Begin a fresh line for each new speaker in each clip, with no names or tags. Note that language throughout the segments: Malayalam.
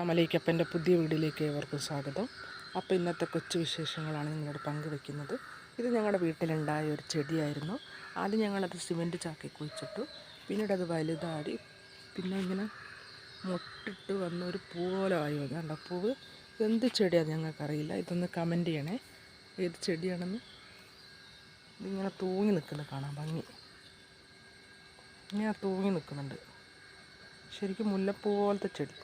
അമലേക്കപ്പന്റെ പുതിയ വീഡിയോയിലേക്ക് ഏവർക്കും സ്വാഗതം. അപ്പോൾ ഇന്നത്തെ കൊച്ചു വിശേഷങ്ങളാണ് നിങ്ങളോട് പങ്കുവെക്കുന്നത്. ഇത് ഞങ്ങളുടെ വീട്ടിലുണ്ടായ ഒരു ചെടിയായിരുന്നു. ആദ്യം ഞങ്ങളത് സിമെന്റ് ചാക്കി കുഴിച്ചിട്ടു. പിന്നീട് അത് വലുതാടി പിന്നെ ഇങ്ങനെ മുട്ടിട്ട് വന്ന ഒരു പൂ പോലെ ആയി വന്നു. കണ്ടോ പൂവ് എന്ത് ചെടിയാണെന്ന് ഞങ്ങൾക്കറിയില്ല. ഇതൊന്ന് കമന്റ് ചെയ്യണേ. ഏത് ചെടിയാണെന്ന്? ഇതിങ്ങനെ തൂങ്ങി നിൽക്കുന്നത് കാണാം ഭംഗി. ഇങ്ങനെ തൂങ്ങി നിൽക്കുന്നുണ്ട്. ശരിക്കും മുല്ലപ്പൂ പോലത്തെ ചെടി.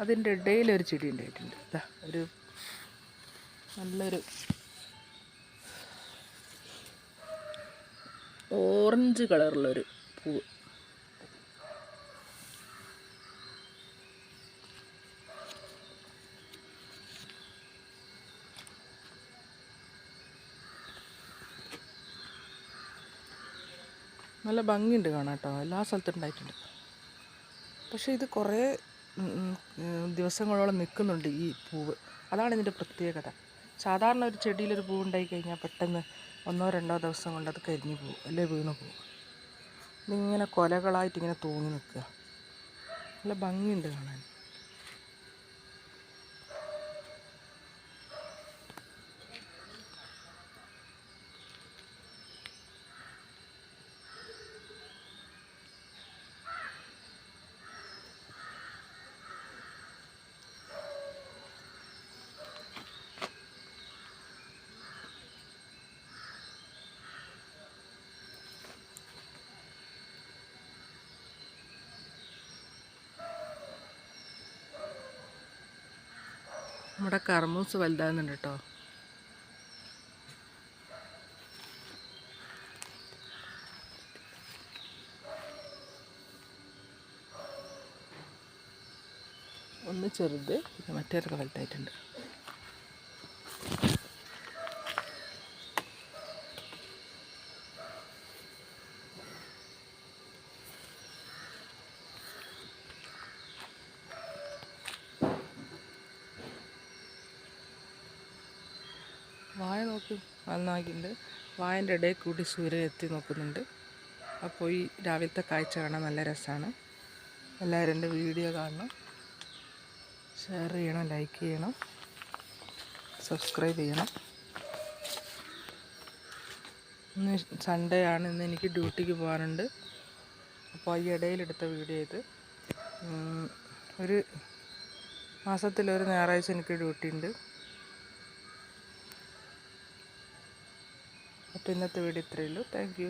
അതിന്റെ ഇടയിൽ ഒരു ചെടി ഉണ്ടായിട്ടുണ്ട്. ഒരു നല്ലൊരു ഓറഞ്ച് കളറുള്ളൊരു പൂവ്. നല്ല ഭംഗിയുണ്ട് കാണാം കേട്ടോ എല്ലാ സ്ഥലത്തും ഉണ്ടായിട്ടുണ്ട്. പക്ഷേ ഇത് കുറേ ദിവസങ്ങളോളം നിൽക്കുന്നുണ്ട് ഈ പൂവ്. അതാണ് ഇതിന്റെ പ്രത്യേകത. സാധാരണ ഒരു ചെടിയിലൊരു പൂവ് ഉണ്ടായി കഴിഞ്ഞാൽ പെട്ടെന്ന് ഒന്നോ രണ്ടോ ദിവസം കൊണ്ട് അത് കരിഞ്ഞു പോകും അല്ലെ വീണു പോകും. ഇതിങ്ങനെ കൊലകളായിട്ട് ഇങ്ങനെ തൂങ്ങി നിൽക്കുക. നല്ല ഭംഗിയുണ്ട് കാണാൻ. നമ്മുടെ കർമ്മൂസ് വലുതാകുന്നുണ്ട് കേട്ടോ. ഒന്ന് ചെറുത് മറ്റേതൊക്കെ വലുതായിട്ടുണ്ട്. വായ നോക്കി. വന്നാകിണ്ട്. വായന്റെ ഇടയിൽ കൂടി സൂര്യൻ എത്തി നോക്കുന്നുണ്ട്. അപ്പോൾ ഈ രാവിലത്തെ കാഴ്ച കാണാൻ നല്ല രസമാണ്. എല്ലാവരും എന്റെ വീഡിയോ കാണണം. ഷെയർ ചെയ്യണം ലൈക്ക് ചെയ്യണം. സബ്സ്ക്രൈബ് ചെയ്യണം. ഇന്ന് സൺഡേ ആണ്. ഇന്ന് എനിക്ക് ഡ്യൂട്ടിക്ക് പോകാനുണ്ട്. അപ്പോൾ ഈ ഇടയിലെടുത്ത വീഡിയോ ഇത്. ഒരു മാസത്തിലൊരു ഞായറാഴ്ച എനിക്ക് ഡ്യൂട്ടി ഉണ്ട് അപ്പോൾ ഇന്നത്തെ വീഡിയോ ഇത്രയേ ഉള്ളൂ. താങ്ക്